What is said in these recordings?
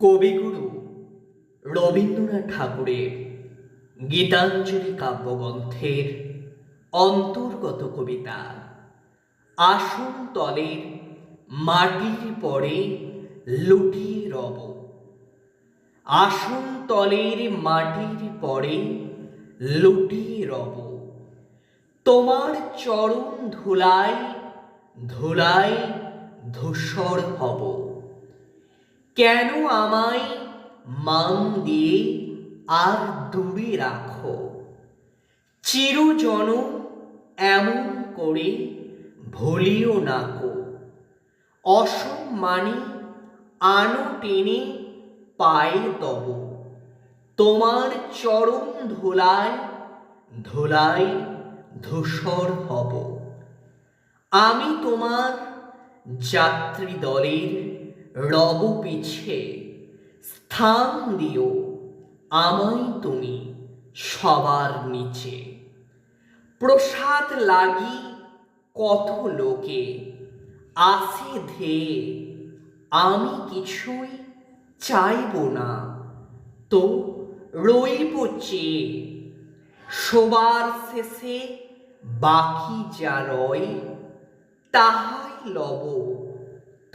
কবিগুরু রবীন্দ্রনাথ ঠাকুরের গীতাঞ্জলি কাব্যগ্রন্থের অন্তর্গত কবিতা। আসন তলের মাটির পরে লুটিয়ে রব। আসন তলের মাটির পরে লুটিয়ে রব। তোমার চরণ ধুলায় ধুলায় ধূসর হব। কেন আমায় মান দিয়ে আর দূরে রাখো? চিরজন এমন করে ভুলিও না কো। অসম্মানে আনো টেনে পায়ে তব তোমার চরম ধোলায় ধোলায় ধূসর হব। আমি তোমার যাত্রী দলের রব পিছে স্থান দিও আমায় তুমি সবার নিচে। প্রসাদ লাগি কত লোকে আসে ধেয়ে আমি কিছুই চাইব না। তো রইব চেয়ে সবার শেষে বাকি যা রয়, তাহাই লব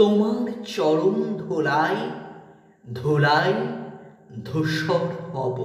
তোমার চরণ ধোলাই ধোলাই ধূসর হব।